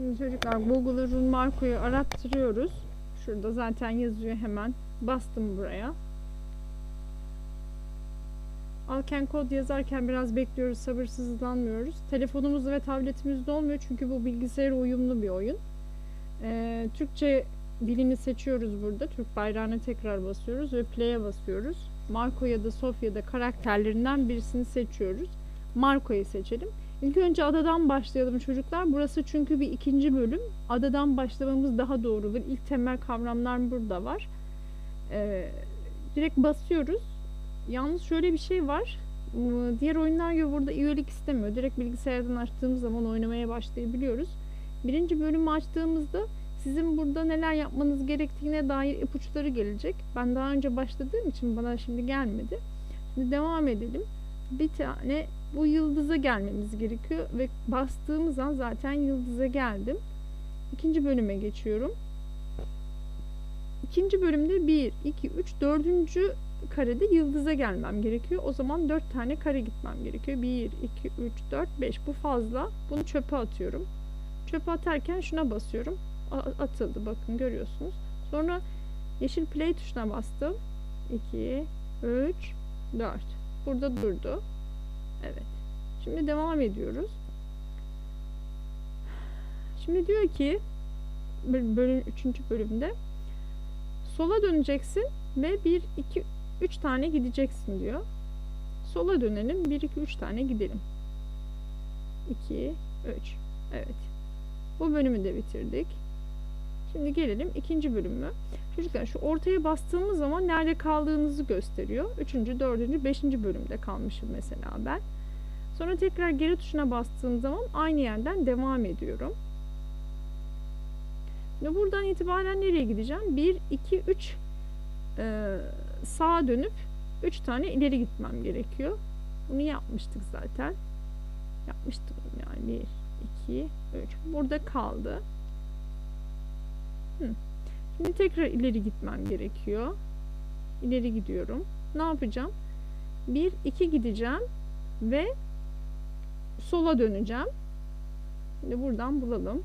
Şimdi çocuklar Google'ı Run Marco'yu arattırıyoruz. Şurada zaten yazıyor hemen. Bastım buraya. Alken kod yazarken biraz bekliyoruz, sabırsızlanmıyoruz. Telefonumuzda ve tabletimizde olmuyor çünkü bu bilgisayara uyumlu bir oyun. Ee, Türkçe dilini seçiyoruz burada. Türk bayrağına tekrar basıyoruz ve play'e basıyoruz. Marco ya da Sofya'da karakterlerinden birisini seçiyoruz. Marco'yu seçelim. İlk önce adadan başlayalım çocuklar. Burası çünkü bir ikinci bölüm. Adadan başlamamız daha doğru olur. İlk temel kavramlar burada var. Ee, direkt basıyoruz. Yalnız şöyle bir şey var. Ee, Diğer oyunlar gibi burada üyelik istemiyor. Direkt bilgisayardan açtığımız zaman oynamaya başlayabiliyoruz. Birinci bölümü açtığımızda sizin burada neler yapmanız gerektiğine dair ipuçları gelecek. Ben daha önce başladığım için bana şimdi gelmedi. Şimdi devam edelim. Bir tane bu yıldıza gelmemiz gerekiyor ve bastığımız an zaten yıldıza geldim. İkinci bölüme geçiyorum. İkinci bölümde 1, 2, 3, 4. karede yıldıza gelmem gerekiyor. O zaman 4 tane kare gitmem gerekiyor. 1, 2, 3, 4, 5. Bu fazla. Bunu çöpe atıyorum. Çöpe atarken şuna basıyorum. Atıldı bakın görüyorsunuz. Sonra yeşil play tuşuna bastım. 2, 3, 4. Burada durdu. Evet. Şimdi devam ediyoruz. Şimdi diyor ki böl- bölüm 3. bölümde sola döneceksin ve 1 2 3 tane gideceksin diyor. Sola dönelim. 1 2 3 tane gidelim. 2 3. Evet. Bu bölümü de bitirdik. Şimdi gelelim ikinci bölümü. Çocuklar şu ortaya bastığımız zaman nerede kaldığınızı gösteriyor. Üçüncü, dördüncü, beşinci bölümde kalmışım mesela ben. Sonra tekrar geri tuşuna bastığım zaman aynı yerden devam ediyorum. Ve buradan itibaren nereye gideceğim? 1, 2, 3 sağa dönüp 3 tane ileri gitmem gerekiyor. Bunu yapmıştık zaten. Yapmıştım yani 1, 2, 3. Burada kaldı. Hı. Şimdi tekrar ileri gitmem gerekiyor. İleri gidiyorum. Ne yapacağım? 1, 2 gideceğim ve sola döneceğim. Şimdi buradan bulalım.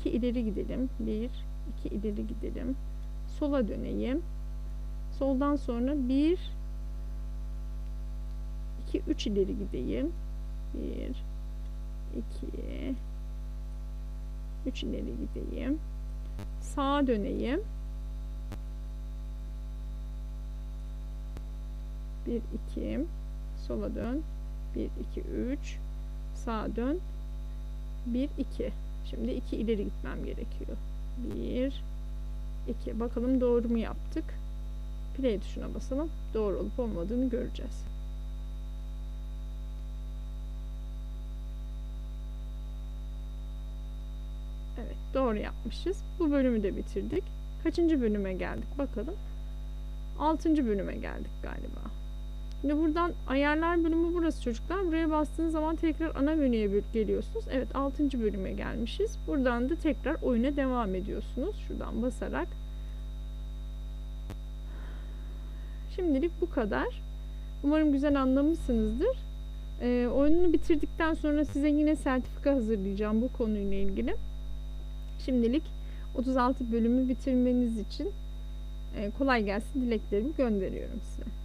2 ileri gidelim. 1, 2 ileri gidelim. Sola döneyim. Soldan sonra 1, 2, 3 ileri gideyim. 1, 2, 3 ileri gideyim. Sağa döneyim. 1, 2, sola dön. 1, 2, 3, sağa dön. 1, 2. Şimdi 2 ileri gitmem gerekiyor. 1, 2. Bakalım doğru mu yaptık? Play tuşuna basalım. Doğru olup olmadığını göreceğiz. Evet doğru yapmışız. Bu bölümü de bitirdik. Kaçıncı bölüme geldik bakalım. Altıncı bölüme geldik galiba. Şimdi buradan ayarlar bölümü burası çocuklar. Buraya bastığınız zaman tekrar ana menüye geliyorsunuz. Evet 6. bölüme gelmişiz. Buradan da tekrar oyuna devam ediyorsunuz. Şuradan basarak. Şimdilik bu kadar. Umarım güzel anlamışsınızdır. Ee, oyununu bitirdikten sonra size yine sertifika hazırlayacağım bu konuyla ilgili. Şimdilik 36 bölümü bitirmeniz için e, kolay gelsin dileklerimi gönderiyorum size.